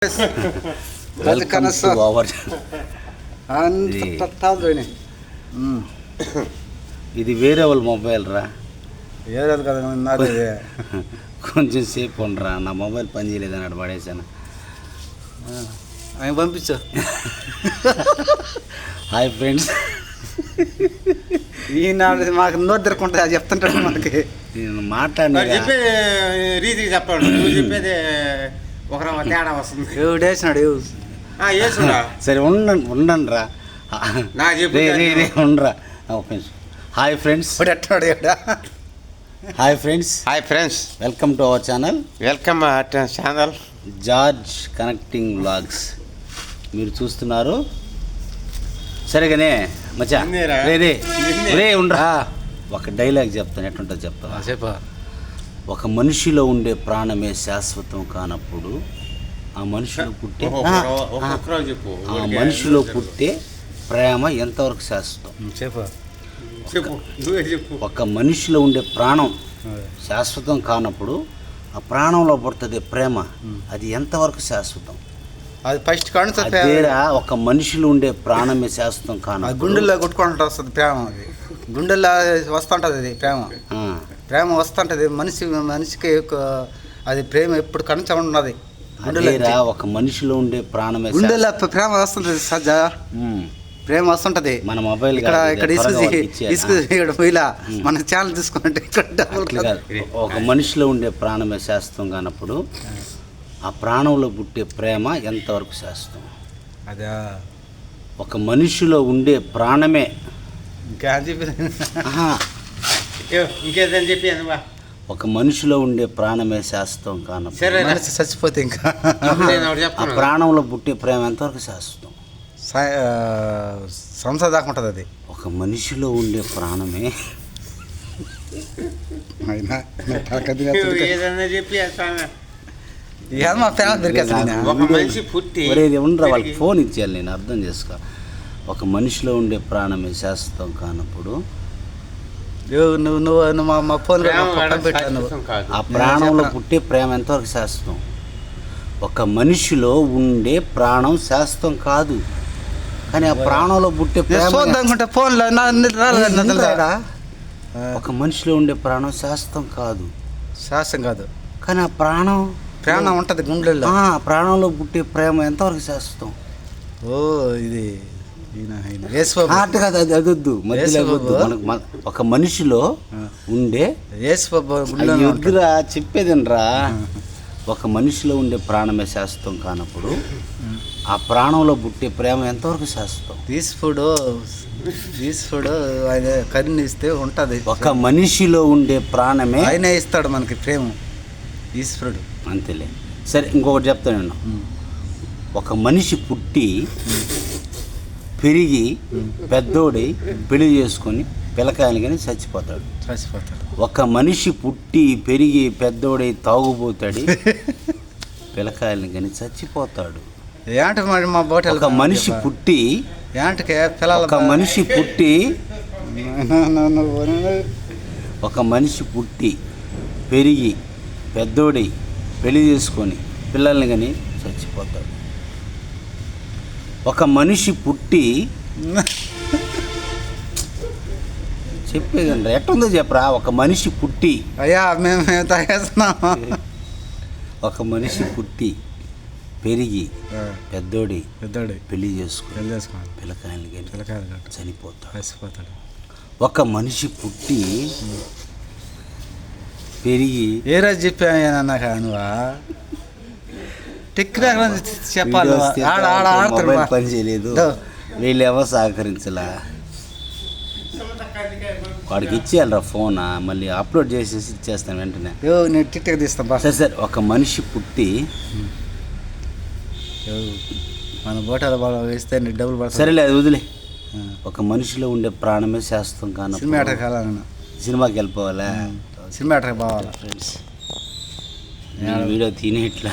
ఇది వేరే వాళ్ళ మొబైల్ రా. ఏలేదు కదా. కొంచెం సేపు ఉండరా నా మొబైల్ పని చేయలేదు అన్నాడు పడేసాను ఆయన పంపించు. హాయ్ ఫ్రెండ్స్ ఈనాడు మాకు నోరు తిరగకుండా చెప్తుంటాడు మనకి. నేను చెప్పేది రీతికి చెప్పాడు. నువ్వు చెప్పేది ఒక తేడా వస్తుంది. ఎవడు వేసినాడు? ఎవడు? ఆ, వేసురా సరే ఉండండి ఉండండి రా నా చెప్పు రే రే రే ఉండరా. Hi friends. Hi friends. Hi friends. Welcome to our channel. Welcome channel. George connecting vlogs. మీరు చూస్తున్నారు. సరేగానే మచ్చా? రే రే. నిన్నే. రే ఉండరా. ఒక డైలాగ్ చెప్తాను. ఎట్లుంటుంది చెప్తావా? చెప్పా. ఒక మనిషిలో ఉండే ప్రాణమే శాశ్వతం కానప్పుడు ఆ మనిషిలో పుట్టే ఆ, మనిషిలో పుట్టే ప్రేమ ఎంతవరకు శాశ్వతం? చెప్పు. చెప్పు నువ్వే చెప్పు. ఒక మనిషిలో ఉండే ప్రాణం శాశ్వతం కానప్పుడు ఆ ప్రాణంలో పుడుతుంది ప్రేమ. అది ఎంతవరకు శాశ్వతం? అది ఫస్ట్ కాను ఒక మనిషిలో ఉండే ప్రాణమే శాశ్వతం ఆ కానప్పుడు గుండెల్లో కొట్టుకుంటూ వస్తుంది ప్రేమ అది. గుండెల్లో వస్తుంటుంది అది ప్రేమ. ప్రేమ వస్తుంటుంది. మనిషి మనిషికి ఒక అది ప్రేమ ఎప్పుడు కనుక ఉన్నది గుండెలో. ఒక మనిషిలో ఉండే ప్రాణమే గుండెల్లో ప్రేమ వస్తుంటుంది సజ్జ. ప్రేమ వస్తుంటది. మన మొబైల్ ఇక్కడ ఇక్కడ పోయిలా మన ఛానల్ తీసుకుంటే ఒక మనిషిలో ఉండే ప్రాణమే శాశ్వతం కానప్పుడు ఆ ప్రాణంలో పుట్టే ప్రేమ ఎంతవరకు శాశ్వతం? అదే. ఒక మనిషిలో ఉండే ప్రాణమే. ఇంకా ఇంకేదని చెప్పి అనువా ఒక మనిషిలో ఉండే ప్రాణమే శాశ్వతం కానప్పుడు. సరే మనిషి చచ్చిపోతే ఇంకా. ఆ ప్రాణంలో పుట్టే ప్రేమ ఎంతవరకు శాశ్వతం? సా- ఆ, సంవత్సరం దాకా ఉంటుంది అది. ఒక మనిషిలో ఉండే ప్రాణమే. ఏదన్నా చెప్పి మా ప్రేమ ఉండరా వాళ్ళకి ఫోన్ ఇచ్చేయాలి నేను అర్థం చేసుకో. ఒక మనిషిలో ఉండే ప్రాణమే శాశ్వతం కానప్పుడు నువ్వు నువ్వు నువ్వు మా మా ఫోన్ పెట్టాను. నువ్వు శాశ్వతం ఆ ప్రాణంలో పుట్టే ప్రేమ ఎంతవరకు శాశ్వతం? ఒక మనిషిలో ఉండే ప్రాణం శాశ్వతం కాదు. కానీ ఆ ప్రాణంలో పుట్టే నేను ప్రేమ చూద్దాం అనుకుంటే ఫోన్లో ఒక మనిషిలో ఉండే ప్రాణం శాశ్వతం కాదు. శాస్త్రం కాదు. కానీ ఆ ప్రాణం ప్రాణం ఉంటుంది గుండెల్లో. ఆ ప్రాణంలో పుట్టే ప్రేమ ఎంతవరకు శాశ్వతం? ఓ ఇది కాదు అది అదొద్దు మధ్యలో వద్దు. మనకు మన- ఒక మనిషిలో ఉండే యేసుబాబు గుండెలో అయ్యి వద్దురా చెప్పేదినరా ఒక మనిషిలో ఉండే ప్రాణమే శాశ్వతం కానప్పుడు ఆ ప్రాణంలో పుట్టే ప్రేమ ఎంతవరకు శాశ్వతం? తీసుకుడు తీసుకుడు ఆయన కరుణ ఇస్తే ఉంటుంది. ఒక మనిషిలో ఉండే ప్రాణమే ఆయనే ఇస్తాడు మనకి ప్రేమ. ఈశ్వరుడు అంతేలే. సరే ఇంకొకటి చెప్తాను నేను. ఒక మనిషి పుట్టి పెరిగి పెద్దోడి పెళ్ళి చేసుకొని పిల్లకాయలు కానీ చచ్చిపోతాడు. చచ్చిపోతాడు. ఒక మనిషి పుట్టి పెరిగి పెద్దోడై తాగుపోతాడు పిల్లకాయలని కానీ చచ్చిపోతాడు ఏంటి మరి మా ఒక మనిషి పుట్టి ఏంటికి పిల్లలు ఒక మనిషి పుట్టి ఒక మనిషి పుట్టి పెరిగి పెద్దోడై పెళ్ళి చేసుకొని పిల్లల్ని కానీ చచ్చిపోతాడు. ఒక మనిషి పుట్టి చెప్పేదండి. ఎట్టుందో చెప్పరా? ఒక మనిషి పుట్టి. అయ్యా మేము మేము తాగేస్తున్నాము ఒక మనిషి పుట్టి పెరిగి పెద్దోడి పెద్దోడు. పెళ్ళి చేసుకొని పెళ్ళి చేసుకోవాలి పిల్లకాయలు పిల్లకాయలు చనిపోతాడు. చచ్చిపోతాడు. ఒక మనిషి పుట్టి పెరిగి ఏ రోజు చెప్పాను నువ్వా చెప్పాలి. ఆడ ఆడ. పని చేయలేదు. వీళ్ళేమో సహకరించలా. వాడికి ఇచ్చేయాలరా ఫోన్? మళ్ళీ అప్లోడ్ చేసేసి ఇచ్చేస్తాను వెంటనే. నేను తీస్తాను సరే సరే ఒక మనిషి పుట్టి మన బోటాలు బాగా వేస్తే డబ్బులు పడతాయి. సరేలే అది వదిలే. ఒక మనిషిలో ఉండే ప్రాణమే శాస్త్రం సినిమా కానప్పుడు ఆటకు కావాలన్నా సినిమాకి వెళ్ళిపోవాలా? సినిమా పోవాలి. ఫ్రెండ్స్ నేను వీడియో తినేట్లా.